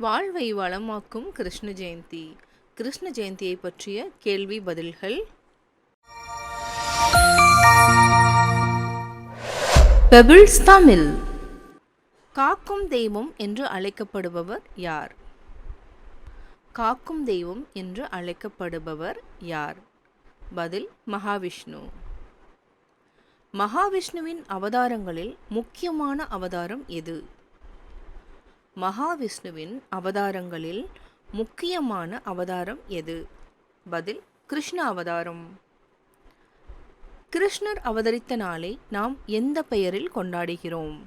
வாழ்வை வளமாக்கும் கிருஷ்ண ஜெயந்தி. கிருஷ்ண ஜெயந்தியை பற்றிய கேள்வி பதில்கள். பெபிள்ஸ் தமிழ் காக்கும் தெய்வம் என்று அழைக்கப்படுபவர் யார்? காக்கும் தெய்வம் என்று அழைக்கப்படுபவர் யார்? பதில் மகாவிஷ்ணு. மகாவிஷ்ணுவின் அவதாரங்களில் முக்கியமான அவதாரம் எது? மகாவிஷ்ணுவின் அவதாரங்களில் முக்கியமான அவதாரம் எது? பதில் கிருஷ்ண அவதாரம். கிருஷ்ணர் அவதரித்த நாளை நாம் எந்த பெயரில் கொண்டாடுகிறோம்?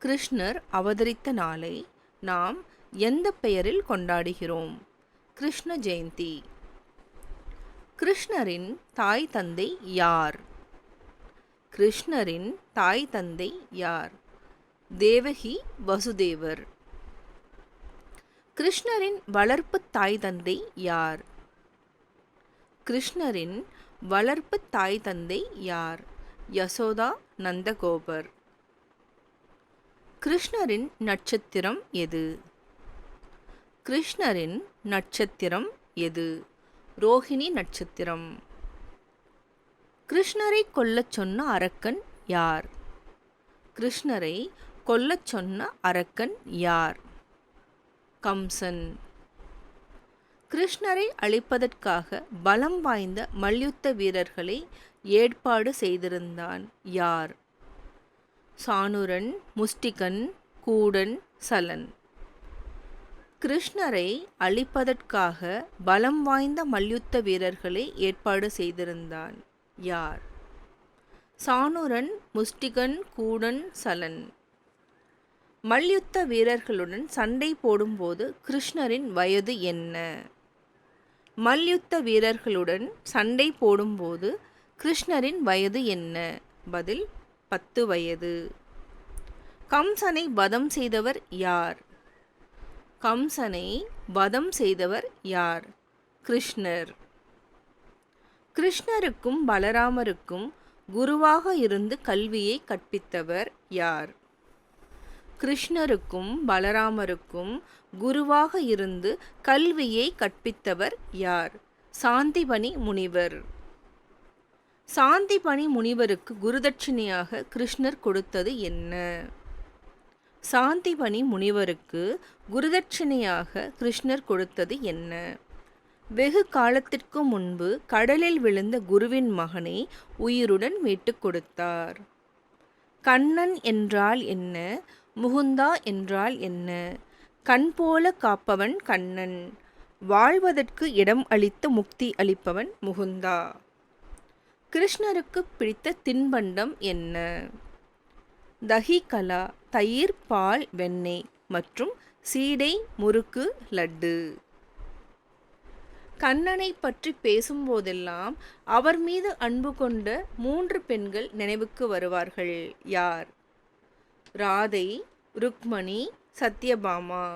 கிருஷ்ணர் அவதரித்த நாளை நாம் எந்த பெயரில் கொண்டாடுகிறோம்? கிருஷ்ண ஜெயந்தி. கிருஷ்ணரின் தாய் தந்தை யார்? கிருஷ்ணரின் தாய் தந்தை யார்? தேவகி வசுதேவர். கிருஷ்ணரின் வளர்ப்பு தாய் தந்தை யார்? கிருஷ்ணரின் வளர்ப்பு தாய் தந்தை யார்? யசோதா நந்தகோபர். கிருஷ்ணரின் நட்சத்திரம் எது? கிருஷ்ணரின் நட்சத்திரம் எது? ரோஹிணி நட்சத்திரம். கிருஷ்ணரை கொல்லச் சொன்ன அரக்கன் யார்? கிருஷ்ணரை கொல்லச் சொன்ன அரக்கன் யார்? கம்சன். கிருஷ்ணரை அழிப்பதற்காக பலம் வாய்ந்த மல்யுத்த வீரர்களை ஏற்பாடு செய்திருந்தான் யார்? சானுரன் முஸ்டிகன் கூடன் சலன். கிருஷ்ணரை அழிப்பதற்காக பலம் வாய்ந்த மல்யுத்த வீரர்களை ஏற்பாடு செய்திருந்தான் யார்? சானுரன் முஸ்டிகன் கூடன் சலன். மல்யுத்த வீரர்களுடன் சண்டை போடும்போது கிருஷ்ணரின் வயது என்ன? மல்யுத்த வீரர்களுடன் சண்டை போடும்போது கிருஷ்ணரின் வயது என்ன? பதில் பத்து வயது. கம்சனை வதம் செய்தவர் யார்? கம்சனை வதம் செய்தவர் யார்? கிருஷ்ணர். கிருஷ்ணருக்கும் பலராமருக்கும் குருவாக இருந்து கல்வியை கற்பித்தவர் யார்? கிருஷ்ணருக்கும் பலராமருக்கும் குருவாக இருந்து கல்வியை கற்பித்தவர் யார்? சாந்திபனி முனிவர். சாந்திபனி முனிவருக்கு குருதட்சிணையாக கிருஷ்ணர் கொடுத்தது என்ன? சாந்திபனி முனிவருக்கு குருதட்சிணையாக கிருஷ்ணர் கொடுத்தது என்ன? வெகு காலத்திற்கு முன்பு கடலில் விழுந்த குருவின் மகனை உயிருடன் மீட்டுக் கொடுத்தார். கண்ணன் என்றால் என்ன? முகுந்தா என்றால் என்ன? கண் போல காப்பவன் கண்ணன். வாழ்வதற்கு இடம் அளித்து முக்தி அளிப்பவன் முகுந்தா. கிருஷ்ணருக்கு பிடித்த தின்பண்டம் என்ன? தஹி கலா தயிர் பால் வெண்ணெய் மற்றும் சீடை முறுக்கு லட்டு. கண்ணனை பற்றி பேசும்போதெல்லாம் அவர் மீது அன்பு கொண்ட மூன்று பெண்கள் நினைவுக்கு வருவார்கள். யார்? ராதை ருக்மணி சத்யபாமா.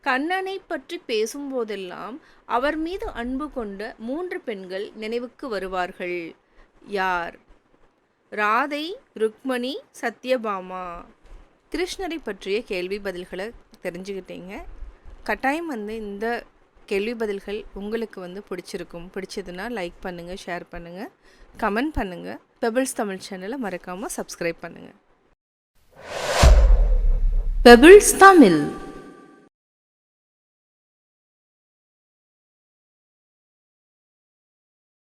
கண்ணனை பற்றி பேசும்போதெல்லாம் அவர் மீது அன்பு கொண்ட மூன்று பெண்கள் நினைவுக்கு வருவார்கள். யார்? ராதை ருக்மணி சத்யபாமா. கிருஷ்ணரை பற்றிய கேள்வி பதில்களை தெரிஞ்சுக்கிட்டீங்க. கட்டாயம் வந்து இந்த கேள்வி பதில்கள் உங்களுக்கு வந்து பிடிச்சிருக்கும். பிடிச்சதுன்னா லைக் பண்ணுங்கள் ஷேர் பண்ணுங்கள் கமெண்ட் பண்ணுங்கள் பெபிள்ஸ் தமிழ் சேனலை மறக்காமல் சப்ஸ்கிரைப் பண்ணுங்கள் பெபிள்ஸ் தமிழ்